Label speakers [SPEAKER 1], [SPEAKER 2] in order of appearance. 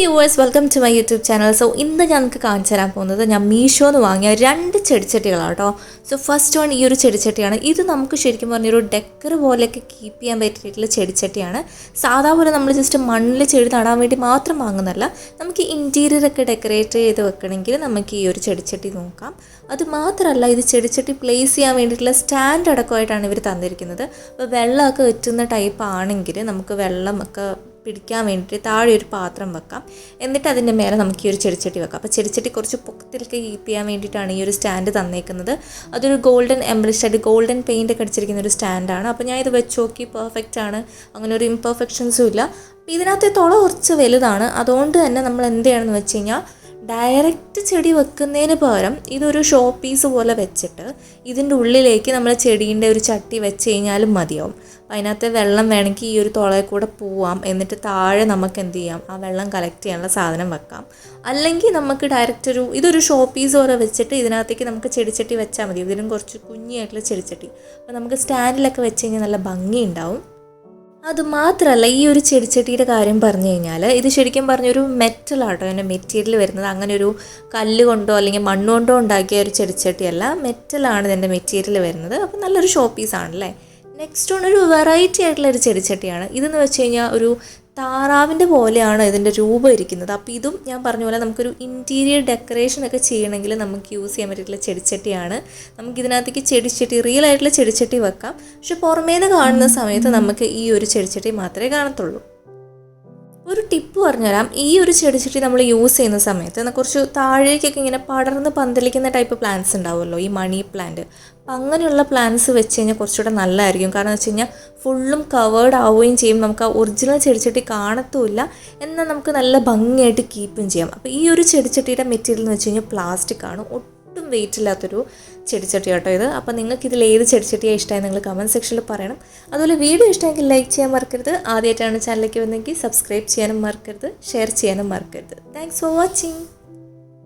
[SPEAKER 1] Viewers welcome to my YouTube channel so ഇന്ന് ഞാൻ നിങ്ങൾക്ക് കാണിച്ചു തരാൻ പോകുന്നത് ഞാൻ മീഷോന്ന് വാങ്ങിയ രണ്ട് ചെടിച്ചട്ടികളാണ് കേട്ടോ സോ ഫസ്റ്റ് വൺ ഈ ഒരു ചെടിച്ചട്ടിയാണ്. ഇത് നമുക്ക് ശരിക്കും പറഞ്ഞൊരു ഡെക്കർ പോലെയൊക്കെ കീപ്പ് ചെയ്യാൻ പറ്റിയിട്ടുള്ള ചെടിച്ചട്ടിയാണ്. സാധാ പോലെ നമ്മൾ ജസ്റ്റ് മണ്ണിൽ ചെടി നടാൻ വേണ്ടി മാത്രം വാങ്ങുന്നതല്ല. നമുക്ക് ഇന്റീരിയർ ഒക്കെ ഡെക്കറേറ്റ് ചെയ്ത് വെക്കണമെങ്കിൽ നമുക്ക് ഈ ഒരു ചെടിച്ചട്ടി നോക്കാം. അത് മാത്രമല്ല ഇത് ചെടിച്ചട്ടി പ്ലേസ് ചെയ്യാൻ വേണ്ടിയിട്ടുള്ള സ്റ്റാൻഡ് അടക്കമായിട്ടാണ് ഇവർ തന്നിരിക്കുന്നത്. അപ്പോൾ വെള്ളമൊക്കെ വെറ്റുന്ന ടൈപ്പ് ആണെങ്കിൽ നമുക്ക് വെള്ളമൊക്കെ പിടിക്കാൻ വേണ്ടിയിട്ട് താഴെ ഒരു പാത്രം വെക്കാം. എന്നിട്ട് അതിന്റെ മേലെ നമുക്ക് ഈ ഒരു ചെടിച്ചട്ടി വെക്കാം. അപ്പോൾ ചെടിച്ചട്ടി കുറച്ച് പൊക്കത്തിലൊക്കെ കീപ്പ് ചെയ്യാൻ വേണ്ടിയിട്ടാണ് ഈ ഒരു സ്റ്റാൻഡ് തന്നേക്കുന്നത്. അതൊരു ഗോൾഡൻ എംബ്രിസ്റ്റഡ് ഗോൾഡൻ പെയിന്റ് ഒക്കെ അടിച്ചിരിക്കുന്ന ഒരു സ്റ്റാൻഡാണ്. അപ്പോൾ ഞാൻ ഇത് വെച്ച് നോക്കി പെർഫെക്റ്റ് ആണ്. അങ്ങനെ ഒരു ഇംപെർഫെക്ഷൻസും ഇല്ല. അപ്പോൾ ഇതിനകത്തെ തുള കുറച്ച് വലുതാണ്. അതുകൊണ്ട് തന്നെ നമ്മൾ എന്ത് ചെയ്യണമെന്ന് വെച്ച് കഴിഞ്ഞാൽ ഡയറക്റ്റ് ചെടി വെക്കുന്നതിന് പകരം ഇതൊരു ഷോ പീസ് പോലെ വെച്ചിട്ട് ഇതിന്റെ ഉള്ളിലേക്ക് നമ്മൾ ചെടീന്റെ ഒരു ചട്ടി വെച്ച് കഴിഞ്ഞാലും മതിയാവും. അതിനകത്ത് വെള്ളം വേണമെങ്കിൽ ഈ ഒരു തുളയിൽ കൂടെ പോവാം. എന്നിട്ട് താഴെ നമുക്ക് എന്ത് ചെയ്യാം? ആ വെള്ളം കളക്ട് ചെയ്യാനുള്ള സാധനം വെക്കാം. അല്ലെങ്കിൽ നമുക്ക് ഡയറക്റ്റ് ഒരു ഇതൊരു ഷോ പീസ് പോലെ വെച്ചിട്ട് ഇതിനകത്തേക്ക് നമുക്ക് ചെടിച്ചട്ടി വെച്ചാൽ മതി. ഇതിനും കുറച്ച് കുഞ്ഞായിട്ടുള്ള ചെടിച്ചട്ടി. അപ്പോൾ നമുക്ക് സ്റ്റാൻഡിലൊക്കെ വെച്ച് കഴിഞ്ഞാൽ നല്ല ഭംഗി ഉണ്ടാവും അത് മാത്രമല്ല ഈ ഒരു ചെടിച്ചട്ടിയുടെ കാര്യം പറഞ്ഞു കഴിഞ്ഞാൽ ഇത് ശരിക്കും പറഞ്ഞൊരു മെറ്റലാട്ടോ അതിന്റെ മെറ്റീരിയൽ വരുന്നത് അങ്ങനെ ഒരു കല്ല് കൊണ്ടോ അല്ലെങ്കിൽ മണ്ണ് കൊണ്ടോ ഉണ്ടാക്കിയ ഒരു ചെടിച്ചട്ടിയല്ല. മെറ്റലാണ് ഇതിന്റെ മെറ്റീരിയൽ വരുന്നത്. അപ്പോൾ നല്ലൊരു ഷോ പീസാണല്ലേ നെക്സ്റ്റ് ഒരു വെറൈറ്റി ആയിട്ടുള്ള ഒരു ചെടിച്ചട്ടിയാണ്. ഇതെന്ന് വെച്ച് കഴിഞ്ഞാൽ ഒരു താറാവിന്റെ പോലെയാണ് ഇതിന്റെ രൂപം ഇരിക്കുന്നത്. അപ്പോൾ ഇതും ഞാൻ പറഞ്ഞ പോലെ നമുക്കൊരു ഇന്റീരിയർ ഡെക്കറേഷൻ ഒക്കെ ചെയ്യണമെങ്കിൽ നമുക്ക് യൂസ് ചെയ്യാൻ പറ്റിയിട്ടുള്ള ചെടിച്ചട്ടിയാണ്. നമുക്ക് ഇതിനകത്തേക്ക് ചെടിച്ചട്ടി റിയൽ ആയിട്ടുള്ള ചെടിച്ചട്ടി വെക്കാം. പക്ഷെ പുറമേന്ന് കാണുന്ന സമയത്ത് നമുക്ക് ഈ ഒരു ചെടിച്ചട്ടി മാത്രമേ കാണത്തുള്ളൂ. ഒരു ടിപ്പ് പറഞ്ഞുതരാം. ഈ ഒരു ചെടിച്ചട്ടി നമ്മൾ യൂസ് ചെയ്യുന്ന സമയത്ത് എന്നാൽ കുറച്ച് താഴേക്കൊക്കെ ഇങ്ങനെ പടർന്ന് പന്തലിക്കുന്ന ടൈപ്പ് പ്ലാന്റ്സ് ഉണ്ടാവുമല്ലോ ഈ മണി പ്ലാന്റ് അപ്പം അങ്ങനെയുള്ള പ്ലാന്റ്സ് വെച്ച് കഴിഞ്ഞാൽ കുറച്ചുകൂടെ നല്ലതായിരിക്കും. കാരണം വെച്ച് കഴിഞ്ഞാൽ ഫുള്ളും കവേർഡ് ആവുകയും ചെയ്യും. നമുക്ക് ആ ഒറിജിനൽ ചെടിച്ചട്ടി കാണത്തുമില്ല. എന്നാൽ നമുക്ക് നല്ല ഭംഗിയായിട്ട് കീപ്പും ചെയ്യാം. അപ്പോൾ ഈ ഒരു ചെടിച്ചട്ടിയുടെ മെറ്റീരിയൽ എന്ന് വെച്ച് കഴിഞ്ഞാൽ പ്ലാസ്റ്റിക് ആണ്. ഒട്ടും വെയിറ്റ് ഇല്ലാത്തൊരു ചെടിച്ചട്ടി കേട്ടോ ഇത്. അപ്പോൾ നിങ്ങൾക്ക് ഇതിൽ ഏത് ചെടിച്ചട്ടിയാണ് ഇഷ്ടമായി നിങ്ങൾ കമന്റ് സെക്ഷനിൽ പറയണം. അതുപോലെ വീഡിയോ ഇഷ്ടമെങ്കിൽ ലൈക്ക് ചെയ്യാൻ മറക്കരുത്. ആദ്യമായിട്ടാണ് ചാനലിലേക്ക് വന്നെങ്കിൽ സബ്സ്ക്രൈബ് ചെയ്യാനും മറക്കരുത്. ഷെയർ ചെയ്യാനും മറക്കരുത്. Thanks for watching